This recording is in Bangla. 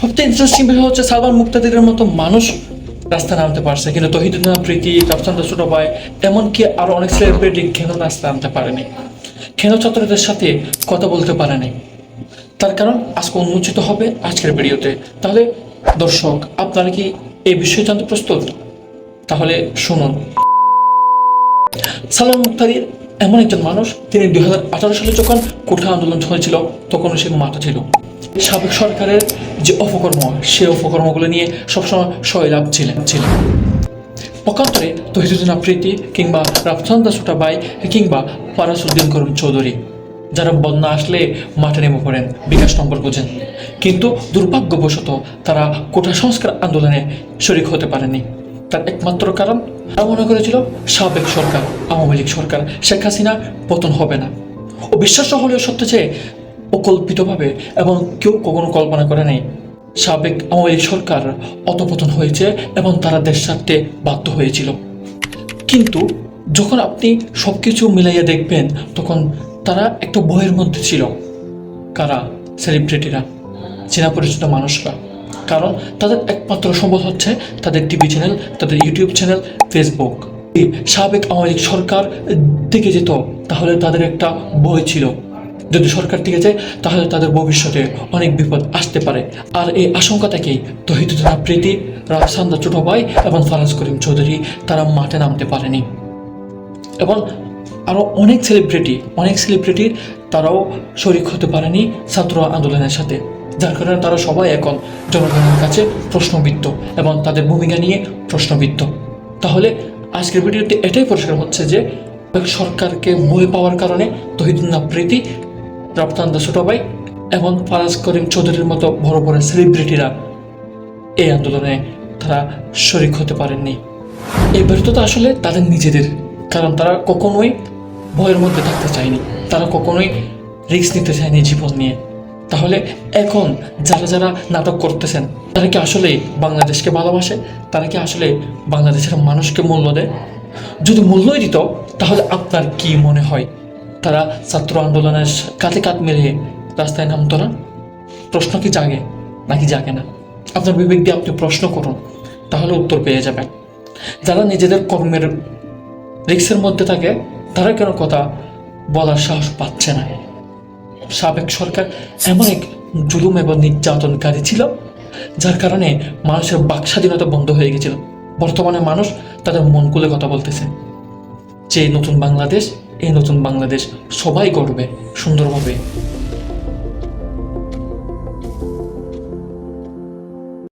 সবচেয়ে ইন্টারেস্টিং বিষয় হচ্ছে সালমান মুক্তাদিরের মতো মানুষ রাস্তায় নামতে পারছে, কিন্তু তহিদুদ্দিন প্রীতি রফসান্দ ছোট ভাই এমনকি আরও অনেক সেলিব্রিটি কেন রাস্তায় নামতে পারেনি। কেন ছাত্রদের সাথে কথা বলতে পারেনি। তার কারণ আজকে উন্মোচিত হবে আজকের ভিডিওতে। তাহলে দর্শক, আপনারা কি এই বিষয়ে জানতে প্রস্তুত? তাহলে শুনুন। সালমান মুক্তাদির এমন একজন মানুষ, তিনি দুই হাজার আঠারো সালে যখন কোঠা আন্দোলন হয়েছিল, তখন সে মাঠে ছিল। সাবেক সরকারের যে অপকর্ম সে অপকর্মগুলো নিয়ে সবসময় সয়লাভ ছিলেন ছিলেন। পক্ষান্তরে তহিদুদ্দিন আফ্রিদি কিংবা রাফসান্দা বাই কিংবা ফারাসুদ্দিন করুন চৌধুরী, যারা বন্যা আসলে মাঠে নেমে পড়েন, বিকাশ নম্বর বোঝেন কিন্তু দুর্ভাগ্যবশত তারা কোটা সংস্কার আন্দোলনে শরিক হতে পারেনি তার একমাত্র কারণ, তারা মনে করেছিল সাবেক সরকার, আওয়ামী লীগ সরকার শেখ হাসিনা পতন হবে না। ও বিশ্বাস হলেও সত্য যে অকল্পিতভাবে এবং কেউ কখনো কল্পনা করে নেই। সাবেক আওয়ামী সরকার অতপতন হয়েছে এবং তারা দেশ ছাড়তে বাধ্য হয়েছিল। কিন্তু যখন আপনি সব কিছু মিলাইয়া দেখবেন, তখন তারা একটা বইয়ের মধ্যে ছিল। কারা? সেলিব্রিটিরা, চেনা পরিচিত মানুষরা। কারণ তাদের একমাত্র সম্বল হচ্ছে তাদের টিভি চ্যানেল, তাদের ইউটিউব চ্যানেল, ফেসবুক। সাবেক আওয়ামী সরকার দিকে যেত, তাহলে তাদের একটা বই ছিল। যদি সরকার দিকে যায় তাহলে তাদের ভবিষ্যতে অনেক বিপদ আসতে পারে। আর এই আশঙ্কা থেকেই তহিদুদ্দিন আফ্রিদি রাফসান্দা ছোট ভাই এবং ফারাজ করিম চৌধুরী, তারা মাঠে নামতে পারেনি। এবং আরও অনেক সেলিব্রিটি অনেক সেলিব্রিটির তারাও শরিক হতে পারেনি ছাত্র আন্দোলনের সাথে। যার কারণে তারা সবাই এখন জনগণের কাছে প্রশ্নবিদ্ধ এবং তাদের ভূমিকা নিয়ে প্রশ্নবিদ্ধ। তাহলে আজকের ভিডিওতে এটাই পরিষ্কার হচ্ছে যে, সরকারকে বই পাওয়ার কারণে তহিদুল্লাহ প্রীতি রপ্তান্দা ছোট ভাই এবং ফারাজ করিম চৌধুরীর মতো বড় বড় সেলিব্রিটিরা এই আন্দোলনে তারা শরিক হতে পারেননি। এই ব্যর্থতা আসলে তাদের নিজেদের, কারণ তারা কখনোই ভয়ের মধ্যে থাকতে চায়নি। তারা কখনোই রিস্ক নিতে চায়নি জীবন নিয়ে। তাহলে এখন যারা যারা নাটক করতেছেন, তারা কি আসলে বাংলাদেশকে ভালোবাসে? তারা কি আসলে বাংলাদেশের মানুষকে মূল্য দেয়? যদি মূল্যই দিত, তাহলে আপনার কি মনে হয়? তারা ছাত্র আন্দোলনের কাঁধে কাঁধ মেরে রাস্তায় নামতো না। প্রশ্ন কি জাগে নাকি জাগে না? আপনার বিবেক দিয়ে আপনি প্রশ্ন করুন, তাহলে উত্তর পেয়ে যাবেন। যারা নিজেদের কর্মের রিক্সের মধ্যে থাকে, তারা কেন কথা বলার সাহস পাচ্ছে না? সাবেক সরকার এমন এক জুলুম এবং নির্যাতনকারী ছিল, যার কারণে মানুষের বাক স্বাধীনতা বন্ধ হয়ে গেছিল। বর্তমানে মানুষ তাদের মন কথা বলতেছে। যে নতুন বাংলাদেশ এই নতুন বাংলাদেশ সবাই গড়বে সুন্দরভাবে